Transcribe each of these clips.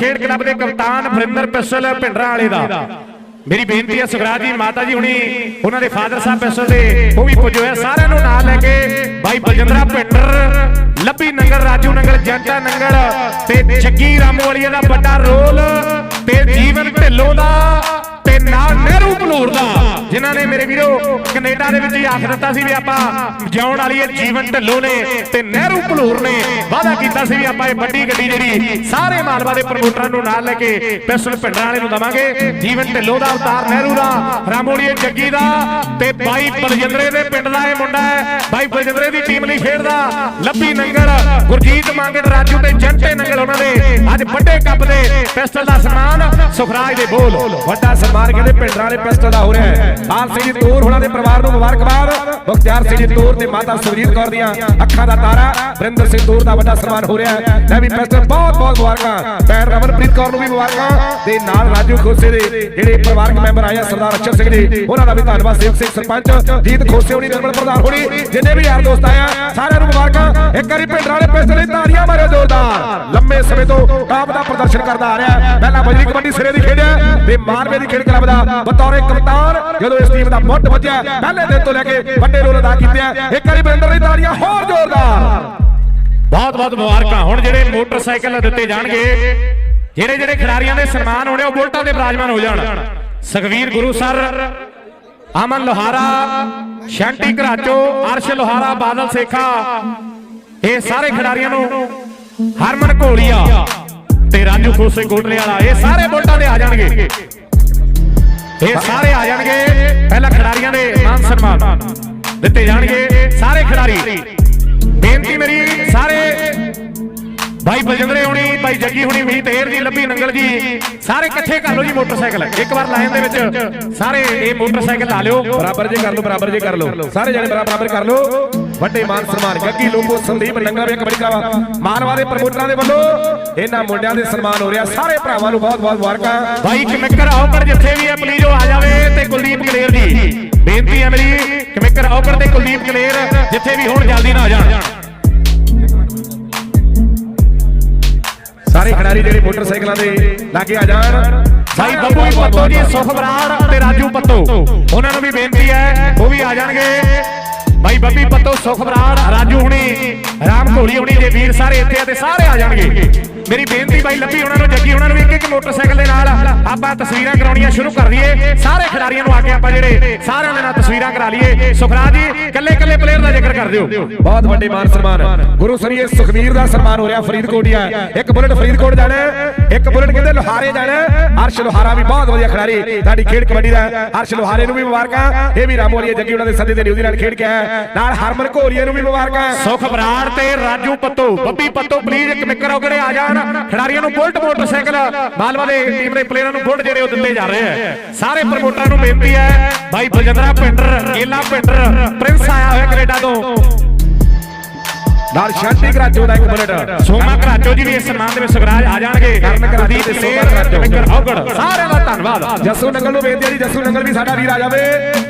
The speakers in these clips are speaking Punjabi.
ਖੇਡ ਕਲੱਬ ਦੇ ਕਪਤਾਨ ਵਰਿੰਦਰ ਪਿਸਲ ਭਿੰਡਰਾਂ ਵਾਲੇ ਦਾ। ਮੇਰੀ ਬੇਨਤੀ ਹੈ, ਸੁਖਰਾਜ ਜੀ, ਮਾਤਾ ਜੀ ਹੁਣੀ ਉਹਨਾਂ ਦੇ ਫਾਦਰ ਸਾਹਿਬ ਪਿਸਲ ਦੇ, ਉਹ ਵੀ ਪੁੱਜੋ ਹੈ ਸਾਰਿਆਂ ਨੂੰ ਨਾਲ ਲੈ ਕੇ ਬਾਈ ਬਲਜਿੰਦਰਾ ਭਿੰਡਰ, ਲੱਭੀ ਨੰਗਲ, ਰਾਜੂ ਨੰਗਲ, ਜੰਟਾ ਨੰਗਲ ਤੇ ਛੱਗੀ ਰਾਮੋਵਾਲੀਆ ਦਾ ਵੱਡਾ ਰੋਲ ਤੇ ਜੀਵਨ ਢਿੱਲੋਂ ਦਾ ਤੇ ਨਾਲ ਨਹਿਰੂ ਭਲੂਰ ਦਾ, ਜਿਨ੍ਹਾਂ ਨੇ ਮੇਰੇ ਵੀਰੋ ਕੈਨੇਡਾ ਦੇ ਵਿੱਚ ਹੀ ਆਖ ਦਿੱਤਾ ਸੀ ਵੀ ਆਪਾਂ ਜਿਉਣ ਵਾਲੀ ਇਹ ਜੀਵਨ ਢਿੱਲੋਂ ਨੇ ਤੇ ਨਹਿਰੂ ਭਲੂਰ ਨੇ ਵਾਅਦਾ ਕੀਤਾ ਸੀ ਵੀ ਆਪਾਂ ਇਹ ਵੱਡੀ ਗੱਡੀ ਜਿਹੜੀ ਸਾਰੇ ਮਾਲਵਾ ਦੇ ਪ੍ਰਮੋਟਰਾਂ ਨੂੰ ਨਾਲ ਲੈ ਕੇ ਪਿਸਟਲ ਪਿੰਡਰਾਂ ਵਾਲੇ ਨੂੰ ਦਵਾਂਗੇ। ਜੀਵਨ ਢਿੱਲੋਂ ਦਾ ਅਵਤਾਰ ਨਹਿਰੂ ਦਾ, ਰਾਮੋਲੀਏ ਜੱਗੀ ਦਾ ਤੇ ਬਾਈ ਬਲਜਿੰਦਰੇ ਦੇ ਪਿੰਡ ਦਾ ਇਹ ਮੁੰਡਾ ਹੈ। ਬਾਈ ਬਲਜਿੰਦਰੇ ਦੀ ਟੀਮ ਲਈ ਖੇਡਦਾ ਲੱਭੀ ਨੰਗਲ, ਗੁਰਜੀਤ ਮੰਗੜ ਰਾਜੂ ਤੇ ਜੰਟੇ ਨੰਗਲ ਉਹਨਾਂ ਦੇ। ਅੱਜ ਵੱਡੇ ਕੱਪ ਦੇ ਪਿਸਟਲ ਦਾ ਸਨਮਾਨ ਸੁਖਰਾਜ ਦੇ ਬੋਲ। ਵੱਡਾ ਸਨਮਾਨ ਕਹਿੰਦੇ ਪਿੰਡਰਾਂ ਵਾਲੇ ਪਿਸਟਲ ਦਾ ਹੋ ਰਿਹਾ ਹੈ। ਆਲ ਸਿੰਘ ਜੀ ਤੂਰ ਹੋਣਾ ਦੇ ਪਰਿਵਾਰ ਨੂੰ ਮੁਬਾਰਕਬਾਦ। ਮੁਖਤਿਆਰ ਸਿੰਘ ਜੀ ਤੂਰ ਤੇ ਮਾਤਾ ਸੁਰਜੀਤ ਕੌਰ ਦੀਆਂ ਅੱਖਾਂ ਦਾ ਤਾਰਾ। ਵਰਿੰਦਰ ਸਿੰਘ ਤੂਰ ਦਾ ਵੱਡਾ ਸਨਮਾਨ ਹੋ ਰਿਹਾ ਹੈ। ਲੈ ਵੀ ਪਿਸਟਲ ਬਹੁਤ ਬਹੁਤ ਮੁਬਾਰਕਾਂ। ਭੈਣ ਰਮਨਪ੍ਰੀਤ ਕੌਰ ਨੂੰ ਵੀ ਮੁਬਾਰਕਾਂ। ਤੇ ਨਾਲ ਰਾਜੂ ਖੋਸੇ ਦੇ ਜਿਹੜੇ ਪਰਿਵਾਰਕ ਮੈਂਬਰ ਆਏ ਸਰਦਾਰ ਅਚਰ ਸਿੰਘ ਜੀ, ਉਹਨਾਂ ਦਾ ਵੀ ਧੰਨਵਾਦ। ਸੇਵਕ ਸਿੰਘ ਸਰਪੰਚ ਜੀਤ ਖੋਸੇ ਹੋਣੀ ਨਿਰਮਲ ਪ੍ਰਧਾਨ ਹੋਣੀ, ਜਿੰਨੇ ਵੀ ਯਾਰ ਦੋਸਤ ਆਇਆ ਸਾਰਿਆਂ ਨੂੰ ਮੁਬਾਰਕਾਂ। ਇੱਕ ਵਾਰੀ ਪਿੰਡਰਾਂ ਵਾਲੇ ਪਿਸਟਲ ਦੀ ਤਾੜੀਆਂ ਮਾਰਿਓ ਜ਼ੋਰਦਾਰ। ਲੰਮੇ ਸਮੇਂ ਤੋਂ ਟਾਪ ਦਾ ਪ੍ਰਦਰਸ਼ਨ ਕਰਦਾ ਆ ਰਿਹਾ ਪਹਿਲਾਂ ਬਜਰੀ ਕਬੱਡੀ ਸਿਰੇ ਦੀ ਖੇਡਿਆ ਤੇ ਮਾਰਵੇ ਦੀ ਖੇਡ ਕਲੱਬ ਦਾ ਬਤੌਰੇ ਕਪਤਾਨ, ਜਦੋਂ ਇਸ ਟੀਮ ਦਾ ਮੁੱਢ ਵੱਜਿਆ, ਪਹਿਲੇ ਦਿਨ ਤੋਂ ਲੈ ਕੇ ਵੱਡੇ ਰੋਲ ਅਦਾ ਕੀਤੇ ਇੱਕ ਵਾਰੀ ਬਰਿੰਦਰ ਦੀ ਤਾੜੀਆਂ ਹੋਰ ਜ਼ੋਰਦਾਰ। ਬਹੁਤ ਬਹੁਤ ਮੁਬਾਰਕਾਂ। ਹੁਣ ਜਿਹੜੇ ਮੋਟਰਸਾਈਕਲ ਦਿੱਤੇ ਜਾਣਗੇ, ਜਿਹੜੇ ਜਿਹੜੇ ਖਿਡਾਰੀਆਂ ਦੇ ਸਨਮਾਨ ਹੋਣੇ, ਉਹ ਬੁਲਟਾਂ ਦੇ ਬਰਾਜਮਾਨ ਹੋ ਜਾਣ। ਸੁਖਵੀਰ ਗੁਰੂ ਸਰ, ਅਮਨ ਲੋਹਾਰਾ, ਸ਼ੰਟੀ ਘਰਾਚੋ, ਅਰਸ਼ ਲੋਹਾਰਾ, ਬਾਦਲ ਸੇਖਾ, ਇਹ ਸਾਰੇ ਖਿਡਾਰੀਆਂ ਨੂੰ ਹਰਮਨ ਘੋਲੀਆ ਤੇ ਰਾਜੂ ਖੋਸੇ ਗੋਟਲੇ ਵਾਲਾ, ਇਹ ਸਾਰੇ ਬੁਲਟਾਂ ਦੇ ਆ ਜਾਣਗੇ। ਇਹ ਸਾਰੇ ਆ ਜਾਣਗੇ। ਪਹਿਲਾਂ ਖਿਡਾਰੀਆਂ ਦੇ ਮਾਨ ਸਨਮਾਨ ਦਿੱਤੇ ਜਾਣਗੇ। ਸਾਰੇ ਖਿਡਾਰੀ, ਬੇਨਤੀ ਮੇਰੀ ਭਾਈ ਬਲਜਿੰਦਰੇ ਹੋਣੀ, ਭਾਈ ਜੱਗੀ ਹੋਣੀ ਮੀਤ ਏਰ ਜੀ, ਲੱਭੀ ਨੰਗਲ ਜੀ। ਸਾਰੇ ਇਕੱਠੇ ਕਰ ਲਓ ਜੀ ਮੋਟਰਸਾਈਕਲ। ਇੱਕ ਵਾਰ ਲਾਈਨ ਦੇ ਵਿੱਚ ਸਾਰੇ ਇਹ ਮੋਟਰਸਾਈਕਲ ਲਾ ਲਿਓ। ਬਰਾਬਰ ਜੇ ਕਰ ਲਓ, ਬਰਾਬਰ ਜੇ ਕਰ ਲਓ। ਸਾਰੇ ਜਣੇ ਬਰਾਬਰ ਕਰ ਲਓ। ਵੱਡੇ ਮਾਨ ਸਨਮਾਨ ਗੱਗੀ ਲੋਕੋ, ਸੰਦੀਪ ਲੰਗਰ ਵੇ ਕਬੱਡੀ ਦਾ ਮਾਨਵਾ ਦੇ ਪ੍ਰਮੋਟਰਾਂ ਦੇ ਵੱਲੋਂ ਇਹਨਾਂ ਮੁੰਡਿਆਂ ਦੇ ਸਨਮਾਨ ਹੋ ਰਿਹਾ। ਸਾਰੇ ਭਰਾਵਾਂ ਨੂੰ ਬਹੁਤ ਬਹੁਤ ਮੁਬਾਰਕਾਂ। ਭਾਈ ਕਮਿਕਰ ਔਕੜ ਜਿੱਥੇ ਵੀ ਹੈ ਪਲੀਜ਼ ਆ ਜਾਵੇ ਤੇ ਕੁਲਦੀਪ ਕਲੇਰ ਜੀ। ਬੇਨਤੀ ਹੈ ਮੇਰੀ, ਕਮਿਕਰ ਔਕੜ ਤੇ ਕੁਲਦੀਪ ਕਲੇਰ ਜਿੱਥੇ ਵੀ ਹੁਣ ਜਲਦੀ ਨਾ ਆ ਜਾਣ। ਸਾਰੇ ਖਿਡਾਰੀ ਜਿਹੜੇ ਮੋਟਰਸਾਈਕਲਾਂ ਦੇ ਲਾਗੇ ਆ ਜਾਣ। ਭਾਈ ਬੱਬੂ ਪੱਤੋ ਜੀ, ਸੁਖ ਬਰਾੜ ਤੇ ਰਾਜੂ ਪੱਤੋ। ਉਹਨਾਂ ਨੂੰ ਵੀ ਬੇਨਤੀ ਹੈ, ਉਹ ਵੀ ਆ ਜਾਣਗੇ। ਭਾਈ ਬੱਬੀ ਪੱਤੋ, ਸੁਖ ਬਰਾੜ ਰਾਜੂ ਹੁਣੀ, ਰਾਮ ਘੋੜੀ ਹੁਣੀ ਜੇ ਵੀਰ ਸਾਰੇ ਇੱਥੇ ਆ ਤੇ ਸਾਰੇ ਆ ਜਾਣਗੇ। ਮੇਰੀ ਬੇਨਤੀ ਭਾਈ ਲੱਭੀ ਉਹਨਾਂ ਨੂੰ, ਜੱਗੀ ਉਹਨਾਂ ਨੂੰ ਇੱਕ ਇੱਕ ਮੋਟਰਸਾਈਕਲ ਦੇ ਨਾਲ ਆਪਾਂ ਤਸਵੀਰਾਂ ਕਰਾਉਣੀਆਂ ਸ਼ੁਰੂ ਕਰ ਦਈਏ ਸਾਰੇ ਖਿਡਾਰੀਆਂ ਨੂੰ ਆ ਕੇ ਆਪਾਂ ਜਿਹੜੇ ਸਾਰਿਆਂ ਦੇ ਨਾਲ ਤਸਵੀਰਾਂ ਕਰਾ ਲਈਏ। ਸੁਖਰਾਜ ਜੀ ਕੱਲੇ ਕੱਲੇ ਪਲੇਅਰ ਦਾ ਜ਼ਿਕਰ ਕਰ ਦਿਓ। ਬਹੁਤ ਵੱਡੇ ਮਾਨ ਸਨਮਾਨ। ਗੁਰੂ ਸਰੀਏ ਸੁਖਵੀਰ ਦਾ ਸਨਮਾਨ ਹੋ ਰਿਹਾ ਫਰੀਦਕੋਟਿਆ ਇੱਕ ਬੁਲਟ ਫਰੀਦਕੋਟ ਜਾਣਾ ਹੈ, ਇੱਕ ਬੁਲਟ ਕਹਿੰਦੇ ਲੋਹਾਰੇ ਜਾਣਾ ਹੈ। ਅਰਸ਼ ਲੋਹਾਰਾ ਵੀ ਬਹੁਤ ਵਧੀਆ ਖਿਡਾਰੀ ਸਾਡੀ ਖੇਡ ਕਬੱਡੀ ਦਾ ਹੈ। ਅਰਸ਼ ਲੋਹਾਰੇ ਨੂੰ ਵੀ ਮੁਬਾਰਕਾਂ ਇਹ ਵੀ ਰਾਮੋਲੀਆ ਜੱਗੀ ਉਹਨਾਂ ਦੇ ਸੱਦੇ ਤੇ ਨਿਊਜ਼ੀਲੈਂਡ ਖੇਡ ਕੇ ਆਇਆ ਹੈ। ਨਾਲ ਹਰਮਨ ਘੋਰੀਏ ਨੂੰ ਵੀ ਮੁਬਾਰਕਾਂ। ਸੁਖ ਬਰਾੜ ਤੇ ਰਾਜੂ ਪੱਤੋ ਬੱਬੀ ਪੱਤੋ ਪਲੀਜ਼ ਇੱਕ ਮਿੱਕਰ ਔਗੜੇ ਆ ਜਾਣ। ਖਿਡਾਰੀਆਂ ਨੂੰ ਬੁਲਟ ਮੋਟਰਸਾਈਕਲ ਮਾਲਵਾ ਦੇ ਟੀਮ ਦੇ ਪਲੇਅਰਾਂ ਨੂੰ ਬੁਲਟ ਜਿਹੜੇ ਉਹ ਦਿੱਤੇ ਜਾ ਰਹੇ ਹੈ। ਸਾਰੇ ਪ੍ਰਮੋਟਰਾਂ ਨੂੰ ਬੇਨਤੀ ਹੈ ਭਾਈ ਬਲਜਿੰਦਰਾ ਪਿੰਡਰ ਗੇਲਾ ਪਿੰਡਰ ਪ੍ਰਿੰਸ ਆਇਆ ਹੋਇਆ ਕੈਨੇਡਾ ਤੋਂ। ਨਾਲ ਸ਼ਾਂਤੀ ਕਰਾਚੋ ਦਾ ਇੱਕ ਬੁਲਟ ਸੋਮਾ ਘਰਾਚੋ ਜੀ ਵੀ ਇਸ ਸਨਮਾਨ ਦੇ ਵਿੱਚ ਸੁਖਰਾਜ ਆ ਜਾਣਗੇ। ਕਰਨ ਗੁਰਦੀਪ ਤੇ ਸੋਮਾ। ਮਿੱਕਰ ਔਗੜ ਸਾਰਿਆਂ ਦਾ ਧੰਨਵਾਦ। ਜੱਸੂ ਨੰਗਲ ਨੂੰ ਬੇਨਤੀ ਹੈ ਜੀ ਜੱਸੂ ਨੰਗਲ ਵੀ ਸਾਡਾ ਵੀਰ ਆ ਜਾਵੇ।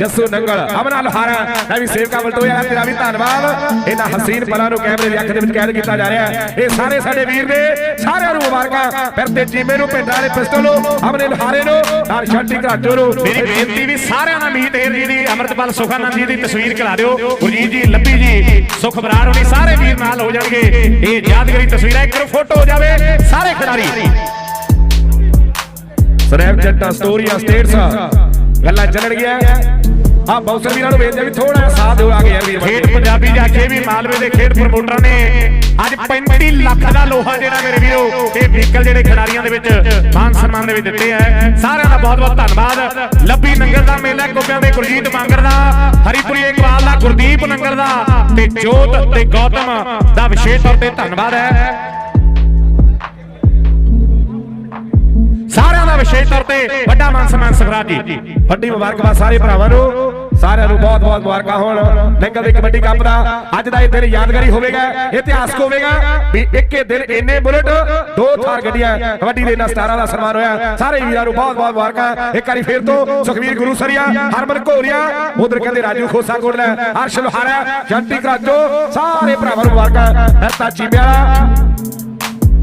ਜੱਸੂ ਨੰਗਲ ਅਮਨਾ ਲਹਾਰਾ ਮੈਂ ਵੀ ਸੇਵਕਾ ਵਲਟੋ ਯਾਰ ਤੇਰਾ ਵੀ ਧੰਨਵਾਦ। ਇਹਨਾਂ ਹਸੀਨ ਪਲਾਂ ਨੂੰ ਕੈਮਰੇ ਦੀ ਅੱਖ ਦੇ ਵਿੱਚ ਕੈਦ ਕੀਤਾ ਜਾ ਰਿਹਾ ਹੈ। ਇਹ ਸਾਰੇ ਸਾਡੇ ਵੀਰ ਨੇ ਸਾਰਿਆਂ ਨੂੰ ਮੁਬਾਰਕਾਂ। ਫਿਰ ਤੇ ਚੀਮੇ ਨੂੰ ਪਿੰਡਾਂ ਵਾਲੇ ਪਿਸਤਲ ਨੂੰ ਅਮਨੇ ਲਹਾਰੇ ਨੂੰ ਨਾਲ ਸ਼ਾਂਤੀ ਘਰਾਟੋ ਨੂੰ। ਮੇਰੀ ਬੇਨਤੀ ਵੀ ਸਾਰਿਆਂ ਦਾ ਮੀਤ ਜੀ ਦੀ ਅਮਰਤਪਾਲ ਸੁਖਾਨੰਦ ਜੀ ਦੀ ਤਸਵੀਰ ਕਰਾ ਦਿਓ। ਗੁਰਜੀਤ ਜੀ ਲੱਭੀ ਜੀ ਸੁਖ ਬਰਾੜ ਹੋਣੀ ਸਾਰੇ ਵੀਰ ਨਾਲ ਹੋ ਜਾਣਗੇ। ਇਹ ਯਾਦਗਾਰੀ ਤਸਵੀਰ ਇੱਕ ਫੋਟੋ ਹੋ ਜਾਵੇ। ਸਾਰੇ ਖਿਡਾਰੀ। ਸਨੈਪਚੈਟਾਂ ਸਟੋਰੀਆਂ, ਸਟੇਟਸ ਗੱਲਾਂ ਚੱਲਣਗੀਆਂ। ਆ ਬਾਉਂਸਰ ਵੀਰਾਂ ਨੂੰ ਬੇਨਤੀ ਵੀ ਥੋੜਾ ਸਾਥ ਦਿਓ ਆ ਕੇ ਵੀਰ। ਖੇਡ ਪੰਜਾਬੀ ਦੇ ਆਖੇ ਵੀ ਮਾਲਵੇ ਦੇ ਖੇਡ ਪ੍ਰਮੋਟਰਾਂ ਨੇ ਅੱਜ 35 ਲੱਖ ਦਾ ਲੋਹਾ ਜਿਹੜਾ ਮੇਰੇ ਵੀਰੋ, ਇਹ ਵਹੀਕਲ ਜਿਹੜੇ ਖਿਡਾਰੀਆਂ ਦੇ ਵਿੱਚ ਸਨਮਾਨ ਦੇ ਵਿੱਚ ਦਿੱਤੇ ਆ। ਸਾਰਿਆਂ ਦਾ ਬਹੁਤ ਬਹੁਤ ਧੰਨਵਾਦ। ਲੱਭੀ ਨੰਗਲ ਦਾ ਮੇਲਾ ਕੋਪਿਆਂ ਦੇ ਗੁਰਜੀਤ ਮੰਗਰ ਦਾ, ਹਰੀਪੁਰੀ ਇਕਬਾਲ ਦਾ ਗੁਰਦੀਪ ਨੰਗਰ ਦਾ ਤੇ ਜੋਤ ਤੇ ਗੌਤਮ ਦਾ ਵਿਸ਼ੇਸ਼ ਤੌਰ ਤੇ ਧੰਨਵਾਦ ਹੈ। ਸਾਰਿਆਂ ਦਾ ਵਿਸ਼ੇਸ਼ ਤੌਰ ਤੇ ਵੱਡਾ ਮਾਨ ਸਨਮਾਨ ਸਖਰਾਜ ਜੀ। ਵੱਡੀ ਮੁਬਾਰਕਬਾਦ ਸਾਰੇ ਭਰਾਵਾਂ ਨੂੰ। ਸਾਰਿਆਂ ਨੂੰ ਬਹੁਤ ਬਹੁਤ ਮੁਬਾਰਕਾਂ ਹੋਣ। ਨੰਗਲ ਦੇ ਕਬੱਡੀ ਕੱਪ ਦਾ ਅੱਜ ਦਾ ਇਹ ਦਿਨ ਯਾਦਗਾਰੀ ਹੋਵੇਗਾ, ਇਤਿਹਾਸਕ ਹੋਵੇਗਾ। ਵੀ ਇੱਕੇ ਦਿਨ ਇੰਨੇ ਬੁਲਟ, ਦੋ ਥਾਰ ਗੱਡੀਆਂ, ਕਬੱਡੀ ਦੇ ਇਹਨਾਂ ਸਟਾਰਾਂ ਦਾ ਸਨਮਾਨ ਹੋਇਆ। ਸਾਰੇ ਵੀਰਾਂ ਨੂੰ ਬਹੁਤ ਬਹੁਤ ਮੁਬਾਰਕਾਂ। ਇੱਕ ਵਾਰੀ ਫੇਰ ਤੋਂ ਸੁਖਵੀਰ ਗੁਰੂ ਸਰੀਆ, ਹਰਮਨ ਘੋਰੀਆ, ਉਧਰ ਕਹਿੰਦੇ ਰਾਜੂ ਖੋਸਾ ਕੋਟਲਾ ਅਰਸ਼ ਲੋਹਾਰਾ, ਜੰਟੀ ਕਰਾਜੋ ਸਾਰੇ ਭਰਾਵਾਂ ਨੂੰ ਮੁਬਾਰਕਾਂ। ਹਰਤਾ ਚੀਮਿਆ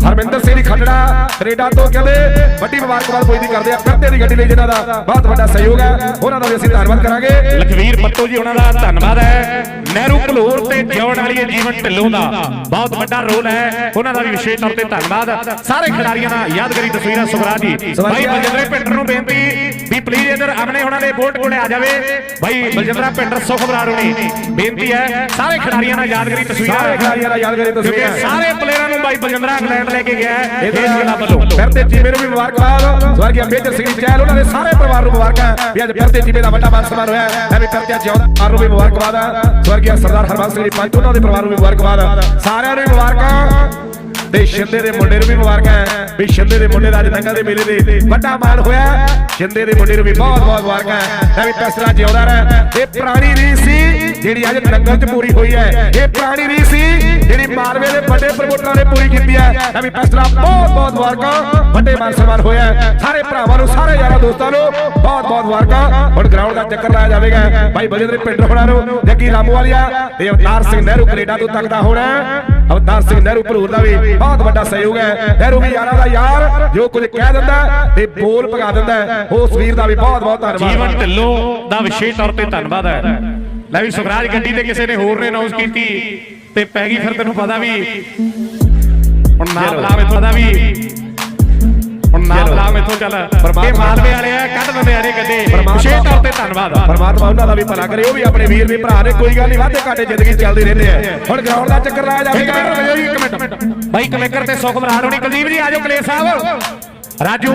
ਹਰਮਿੰਦਰ ਸਿੰਘ ਜੀ ਖੱਟੜਾ ਕੈਨੇਡਾ ਤੋਂ ਕਹਿੰਦੇ ਵੱਡੀ ਮੁਬਾਰਕਬਾਦ ਪੁੱਜਦੀ ਕਰਦੇ ਆ ਫਿਰਤੇ ਦੀ ਗੱਡੀ ਲਈ ਜਿਨ੍ਹਾਂ ਦਾ ਬਹੁਤ ਵੱਡਾ ਸਹਿਯੋਗ ਹੈ ਉਹਨਾਂ ਦਾ ਵੀ ਅਸੀਂ ਧੰਨਵਾਦ ਕਰਾਂਗੇ। ਲਖਵੀਰ ਪੱਤੋ ਜੀ ਉਹਨਾਂ ਦਾ ਧੰਨਵਾਦ ਹੈ। ਨਹਿਰੂ ਘਲੋਰ ਤੇ ਜਿਉਣ ਵਾਲੀ ਜੀਵਨ ਢਿੱਲੋਂ ਦਾ ਬਹੁਤ ਵੱਡਾ ਰੋਲ ਹੈ। ਉਹਨਾਂ ਦਾ ਵੀ ਵਿਸ਼ੇਸ਼ ਤੌਰ ਤੇ ਧੰਨਵਾਦ। ਸਾਰੇ ਖਿਡਾਰੀਆਂ ਦਾ ਯਾਦਗਾਰੀ ਤਸਵੀਰਾਂ ਸੁਖਰਾਜ ਜੀ ਭਾਈ ਬਲਜਿੰਦਰ ਪਿੰਡਰ ਨੂੰ ਬੇਨਤੀ ਵੀ ਪਲੀਜ਼ ਇਧਰ ਆਪਣੇ ਉਹਨਾਂ ਦੇ ਬੋਰਡ ਕੋਲੇ ਆ ਜਾਵੇ। ਭਾਈ ਬਲਜਿੰਦਰਾ ਪਿੰਡਰ ਸੁਖਬਰਾਰ ਹੋਣੀ ਬੇਨਤੀ ਹੈ। ਸਾਰੇ ਖਿਡਾਰੀਆਂ ਦਾ ਯਾਦਗਾਰੀ ਸਾਰੇ ਤਸਵੀਰਾਂ ਖਿਡਾਰੀਆਂ ਦਾ ਯਾਦਗਾਰੀ ਤਸਵੀਰਾਂ। ਸਾਰੇ ਪਲੇਅਰਾਂ ਨੂੰ ਭਾਈ ਬਲਜਿੰਦਰਾ ਇੰਗਲੈਂਡ ਲੈ ਕੇ ਗਿਆ ਇਹ ਇਸ ਜ਼ਿਲ੍ਹਾ ਵੱਲੋਂ। ਫਿਰਤੇ ਟੀਮੇ ਨੂੰ ਵੀ ਮੁਬਾਰਕਬਾਦ। ਸਵਰਗੀ ਮੇਜਰ ਸਿੰਘ ਜੀ ਉਹਨਾਂ ਦੇ ਸਾਰੇ ਪਰਿਵਾਰ ਨੂੰ ਮੁਬਾਰਕਾਂ। ਵੀ ਅੱਜ ਫਿਰਤੇ ਟੀਮੇ ਦਾ ਵੱਡਾ ਮਾਨ ਸਨਮਾਨ ਹੋਇਆ ਹੈ। ਵੀ ਫਿਰਤੇ ਜਿਉਂਦਾ ਨੂੰ ਵੀ ਮੁਬਾਰਕਬਾਦ ਸਵਰਗੀ ਸਰਦਾਰ ਹਰਬੰਸ ਸਿੰਘ ਪੰਚ ਉਹਨਾਂ ਦੇ ਪਰਿਵਾਰ ਨੂੰ ਵੀ ਮੁਬਾਰਕਬਾਦ ਸਾਰਿਆਂ ਨੂੰ ਮੁਬਾਰਕਾਂ। ਤੇ ਸ਼ਿੰਦੇ ਦੇ ਮੁੰਡੇ ਨੂੰ ਵੀ ਮੁਬਾਰਕਾਂ ਵੀ ਸ਼ਿੰਦੇ ਦੇ ਮੁੰਡੇ ਦਾ ਅੱਜ ਨੰਗਲ ਦੇ ਮੇਲੇ ਦੇ ਵੱਡਾ ਮਾਨ ਹੋਇਆ ਹੈ। ਸ਼ਿੰਦੇ ਦੇ ਮੁੰਡੇ ਨੂੰ ਵੀ ਬਹੁਤ ਬਹੁਤ ਮੁਬਾਰਕਾਂ ਮੈਂ ਵੀ ਫੈਸਲਾ ਜਿਉਂਦਾ ਰਹਿ। ਇਹ ਪੁਰਾਣੀ ਰੀਤ ਸੀ। ਜਿਹੜੀ ਅੱਜ ਨੰਗਲ 'ਚ ਪੂਰੀ ਹੋਈ ਹੈ। ਇਹ ਪੁਰਾਣੀ ਰੀਤ ਸੀ, ਜਿਹੜੀ ਮਾਲਵੇ ਦੇ ਵੱਡੇ ਪ੍ਰਮੋਟਰਾਂ ਨੇ ਪੂਰੀ ਕੀਤੀ ਹੈ। ਲੈ ਫੈਸਲਾ ਬਹੁਤ ਬਹੁਤ ਮੁਬਾਰਕਾਂ। ਵੱਡੇ ਮਾਨ ਹੋਇਆ ਸਾਰੇ ਭਰਾਵਾਂ ਨੂੰ, ਸਾਰੇ ਯਾਰਾਂ ਦੋਸਤਾਂ ਨੂੰ ਬਹੁਤ ਬਹੁਤ ਮੁਬਾਰਕਾਂ। ਹੁਣ ਗਰਾਊਂਡ ਦਾ ਚੱਕਰ ਲਾਇਆ ਜਾਵੇਗਾ। ਭਾਈ ਬਲਜਿੰਦਰ ਪਿੰਡ ਹੋਣਾ ਨੂੰ ਜੱਗੀ ਰਾਮੂਵਾਲੀਆ ਤੇ ਅਵਤਾਰ ਸਿੰਘ ਨਹਿਰੂ ਕੈਨੇਡਾ ਤੋਂ ਤੱਕ ਹੋਣਾ ਅਵਤਾਰ ਸਿੰਘ ਨਹਿਰੂ ਭਰੂਰ ਦਾ ਵੀ ਬਹੁਤ ਵੱਡਾ ਸਹਿਯੋਗ ਹੈ। ਨਹਿਰੂ ਵੀ ਯਾਰਾਂ ਦਾ ਯਾਰ, ਜੋ ਕੁਝ ਕਹਿ ਦਿੰਦਾ ਤੇ ਬੋਲ ਭਗਾ ਦਿੰਦਾ ਹੈ। ਉਸ ਵੀਰ ਦਾ ਵੀ ਬਹੁਤ ਬਹੁਤ ਧੰਨਵਾਦ। ਜੀਵਨ ਢਿੱਲੋਂ ਦਾ ਵਿਸ਼ੇਸ਼ ਤੌਰ ਤੇ ਧੰਨਵਾਦ ਹੈ। ਲੈ ਵੀ ਸੁਖਰਾਜ ਗੱਡੀ ਤੇ ਕਿਸੇ ਨੇ ਹੋਰ ਨੇ ਅਨਾਉਂਸ ਕੀਤੀ ਤੇ ਪੈ ਗਈ ਫਿਰ ਤੈਨੂੰ ਪਤਾ ਵੀ। ਹੁਣ ਨਾ ਬਲਾ ਮੈਥੋਂ ਪਤਾ ਵੀ। ਹੁਣ ਨਾ ਬਲਾ ਮੈਥੋਂ ਚੱਲ। ਇਹ ਮਾਲਵੇ ਵਾਲੇ ਆ ਕੱਢ ਦਿੰਦੇ ਆ ਇਹ ਗੱਡੇ। ਵਿਸ਼ੇਸ਼ ਤੌਰ ਤੇ ਧੰਨਵਾਦ। ਪਰਮਾਤਮਾ ਉਹਨਾਂ ਦਾ ਵੀ ਭਲਾ ਕਰੇ ਉਹ ਵੀ ਆਪਣੇ ਵੀਰ ਦੇ ਭਰਾ ਨੇ ਕੋਈ ਗੱਲ ਨਹੀਂ ਵਾਧੇ ਘਾਟੇ ਜ਼ਿੰਦਗੀ ਚੱਲਦੇ ਰਹਿੰਦੇ ਆ। ਹੁਣ ਗਰਾਊਂਡ ਦਾ ਚੱਕਰ ਲਾਇਆ ਇੱਕ ਜਾਵੇਗਾ। ਮਿੰਟ ਰੁਕਿਓ ਜੀ, ਇੱਕ ਮਿੰਟ। ਬਾਈ ਕਲੇਕਰ ਤੇ ਸੁਖ ਬਰਾੜ ਹੋਣੀ ਕੁਲਦੀਪ ਜੀ ਆਜੋ ਕਲੇ ਸਾਹਿਬ। ਰਾਜੂ,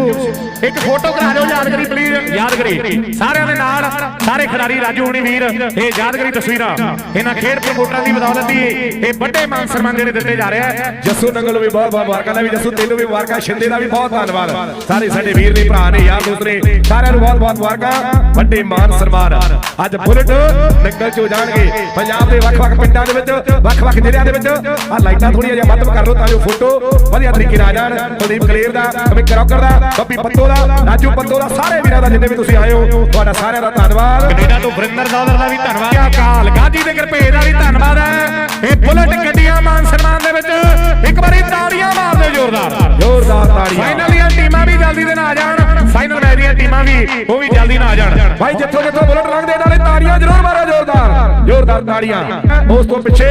ਇੱਕ ਫੋਟੋ ਕਰਾ ਦਿਓ ਯਾਦਗਰੀ ਪਲੀਜ਼ ਯਾਦਗਰੀ। ਸਾਰਿਆਂ ਦੇ ਨਾਲ, ਸਾਰੇ ਖਿਡਾਰੀ ਰਾਜੂ ਹੋਣੀ ਵੀਰ, ਇਹ ਯਾਦਗਰੀ ਤਸਵੀਰਾਂ। ਇਹਨਾਂ ਖੇਡ ਪ੍ਰਮੋਟਰਾਂ ਦੀ ਬਦੌਲਤ ਹੀ ਇਹ ਵੱਡੇ ਮਾਨ ਸਨਮਾਨ ਜਿਹੜੇ ਦਿੱਤੇ ਜਾ ਰਹੇ ਆ। ਜੱਸੂ ਨੰਗਲ ਵੀ ਬਹੁਤ ਬਹੁਤ ਮੁਬਾਰਕਾਂ ਦਾ ਵੀ, ਜੱਸੂ ਤੈਨੂੰ ਵੀ ਮੁਬਾਰਕਾਂ, ਸ਼ਿੰਦੇ ਦਾ ਵੀ ਬਹੁਤ ਧੰਨਵਾਦ। ਸਾਰੇ ਸਾਡੇ ਵੀਰ ਨੇ, ਭਰਾ ਨੇ, ਯਾਰ ਦੋਸਤ ਨੇ, ਸਾਰਿਆਂ ਨੂੰ ਬਹੁਤ ਬਹੁਤ ਮੁਬਾਰਕਾਂ, ਵੱਡੇ ਮਾਨ ਸਨਮਾਨ। ਅੱਜ ਬੁਲਟ ਨੰਗਲ ਚ ਹੋ ਜਾਣਗੇ, ਪੰਜਾਬ ਦੇ ਵੱਖ-ਵੱਖ ਪਿੰਡਾਂ ਦੇ ਵਿੱਚ ਵੱਖ-ਵੱਖ ਜ਼ਿਲ੍ਹਿਆਂ ਦੇ ਵਿੱਚ। ਆ ਲਾਈਟਾਂ ਥੋੜੀਆਂ ਜਿਹਾ ਮੱਧਮ ਕਰ ਲਓ ਤਾਂ ਜੋ ਫੋਟੋ ਵਧੀਆ ਤਰੀਕੇ ਨਾਲ ਆ ਜਾਣ। ਕੁਲਦੀਪ ਕਲੇਰ ਦਾ, ਕਮਿਕ ਰੌਕਰ ਦਾ ਬੱਬੀ ਪੱਤੋ ਦਾ ਰਾਜੂ ਪੱਤੋ ਦਾ ਸਾਰੇ ਵੀਰਾਂ ਦਾ ਜਿੰਨੇ ਵੀ ਤੁਸੀਂ ਆਏ ਹੋ ਤੁਹਾਡਾ ਸਾਰਿਆਂ ਦਾ ਧੰਨਵਾਦ। ਕੈਨੇਡਾ ਤੋਂ ਵਰਿੰਦਰ ਦੌਲਰ ਦਾ ਵੀ ਧੰਨਵਾਦ। ਕਾਲ ਗਾਜੀ ਦੇ ਕਿਰਪੇ ਦਾ ਵੀ ਧੰਨਵਾਦ ਹੈ। ਇਹ ਬੁਲਟ ਗੱਡੀਆਂ ਮਾਨ ਸਨਮਾਨ ਦੇ ਵਿੱਚ ਇੱਕ ਵਾਰੀ ਤਾੜੀਆਂ ਮਾਰ ਦਿਓ ਜ਼ੋਰਦਾਰ। ਜ਼ੋਰਦਾਰ ਤਾੜੀਆਂ। ਫਾਈਨਲ ਟੀਮਾਂ ਵੀ ਜਲਦੀ ਦੇ ਨਾਲ ਆ ਜਾਣ। ਫਾਈਨਲ ਮੈਚ ਦੀਆਂ ਟੀਮਾਂ ਵੀ, ਉਹ ਵੀ ਜਲਦੀ ਨਾਲ ਆ ਜਾਣ। ਭਾਈ ਜਿੱਥੋਂ ਜਿੱਥੋਂ ਬੁਲਟ ਲੰਘਦੇ ਨਾਲੇ ਤਾੜੀਆਂ ਜ਼ਰੂਰ ਮਾਰੋ, ਜ਼ੋਰਦਾਰ। ਜ਼ੋਰਦਾਰ ਤਾੜੀਆਂ। ਉਸ ਤੋਂ ਪਿੱਛੇ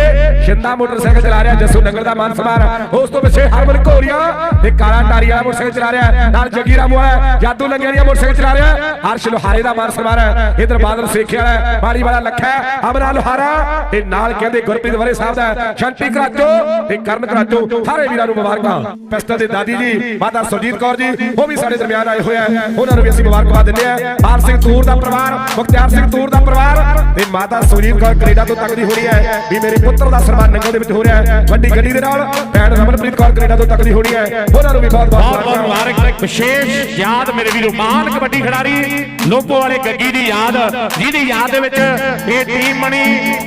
ਸ਼ਿੰਦਾ ਮੋਟਰਸਾਈਕਲ ਚਲਾ ਰਿਹਾ, ਜੱਸੂ ਨਗਰ ਦਾ ਮਾਨ ਸਮਾਰ ਉਸ ਤੋਂ ਪਿੱਛੇ ਹਰਮਨ ਘੋਰੀਆ ਤੇ ਕਾਲਾ ਟਾਰੀ ਵਾਲਾ ਮੋਟਰਸਾਈਕਲ ਚਲਾ ਰਿਹਾ। ਨਾਲ ਜੱਗੀ ਰਾਮੂ ਵਾਲਾ ਜਾਦੂ ਲੰਗਿਆ ਦੀ ਮੋਟਰਸਾਈਕਲ ਚਲਾ ਰਿਹਾ। ਹਰਸ਼ ਲੋਹਾਰੇ ਦਾ ਮਾਨ ਸਮਾਰ ਇਧਰ ਬਾਦਲ ਸੇਖੇ ਵਾਲਾ ਬਾੜੀ ਵਾਲਾ ਲੱਖਾ ਅਮਰਾ ਲੋਹਾਰਾ ਤੇ ਨਾਲ ਕਹਿੰਦੇ ਗੁਰਪ੍ਰੀਤ ਵਰੇ ਸਾਹਿਬ ਦਾ ਸ਼ੰਟੀ ਕਰਾਚੋ ਤੇ ਕਰਨ ਕਰਾਚੋ, ਸਾਰੇ ਵੀਰਾਂ ਨੂੰ ਮੁਬਾਰਕਾਂ। ਪਿਸਟਲ ਦੇ ਦਾਦੀ ਜੀ, ਮਾਤਾ ਸੁਰਜੀਤ ਕੌਰ ਜੀ, ਉਹ ਵੀ ਸਾਡੇ ਦਰਮਿਆਨ ਆਏ ਹੋਏ ਆ ਉਹਨਾਂ ਨੂੰ ਵੀ ਅਸੀਂ ਮੁਬਾਰਕਬਾਦ ਦਿੰਦੇ ਆ। ਆਰ ਸਿੰਘ ਤੂਰ ਦਾ ਪਰਿਵਾਰ, ਮੁਖਤਿਆਰ ਸਿੰਘ ਤੂਰ ਦਾ ਪਰਿਵਾਰ ਤੇ ਮਾਤਾ ਸੁਰਜੀਤ ਕੌਰ ਕੈਨੇਡਾ ਤੋਂ ਤੱਕਦੀ ਹੋ ਰਹੀ ਹੈ ਵੀ ਮੇਰੇ ਪੁੱਤਰ ਦਾ ਸਨਮਾਨ ਨੰਗਲ ਦੇ ਵਿੱਚ ਹੋ ਰਿਹਾ ਹੈ। ਵੱਡੀ ਗੱਡੀ ਦੇ ਨਾਲ ਭੈਣ ਰਮਨਪ੍ਰੀਤ ਕੌਰ ਕੈਨੇਡਾ ਤੋਂ ਤੱਕਦੀ ਹੋ ਰਹੀ ਹੈ। ਉਹਨਾਂ ਨੂੰ ਵੀ ਬਹੁਤ ਬਹੁਤ ਮੁਬਾਰਕ। ਵਿਸ਼ੇਸ਼ ਯਾਦ ਮੇਰੇ ਵੀਰੋ ਮਾਨ ਕਬੱਡੀ ਖਿਡਾਰੀ ਲੋਪੋ ਵਾਲੇ ਗੱਗੀ ਦੀ ਯਾਦ ਜਿਹਦੀ ਯਾਦ ਦੇ ਵਿੱਚ ਇਹ ਟੀਮ ਬਣੀ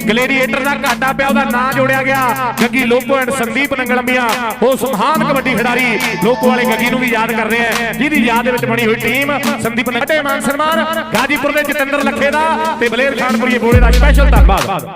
ਗਲੇਡੀਏਟਰ ਦਾ ਘਾਟਾ ਪਿਆ ਉਹਦਾ ਨਾਂ ਜੋੜਿਆ ਗਿਆ। ਗੱਗੀ ਲੋਪੋ ਐਂਡ ਸੰਦੀਪ ਨੰਗਲੰਬੀਆਂ ਉਸ ਮਹਾਨ ਕਬੱਡੀ ਖਿਡਾਰੀ ਲੋਪੋ ਵਾਲੇ ਗੱਗੀ ਨੂੰ ਵੀ ਯਾਦ ਕਰਦੇ ਆ ਜਿਹਦੀ ਯਾਦ ਦੇ ਵਿੱਚ ਬਣੀ ਹੋਈ ਟੀਮ ਸੰਦੀਪ ਨੰਗਲੇ ਮਾਨ ਸਨਮਾਨ ਗਾਜੀਪੁਰ ਦੇ ਜਤਿੰਦਰ ਲੱਖੇ ਦਾ ਤੇ ਬਲੇਰ ਖਾਨਪੁਰੀਏ ਬੋਲੇ ਦਾ ਸਪੈਸ਼ਲ ਧੰਨਵਾਦ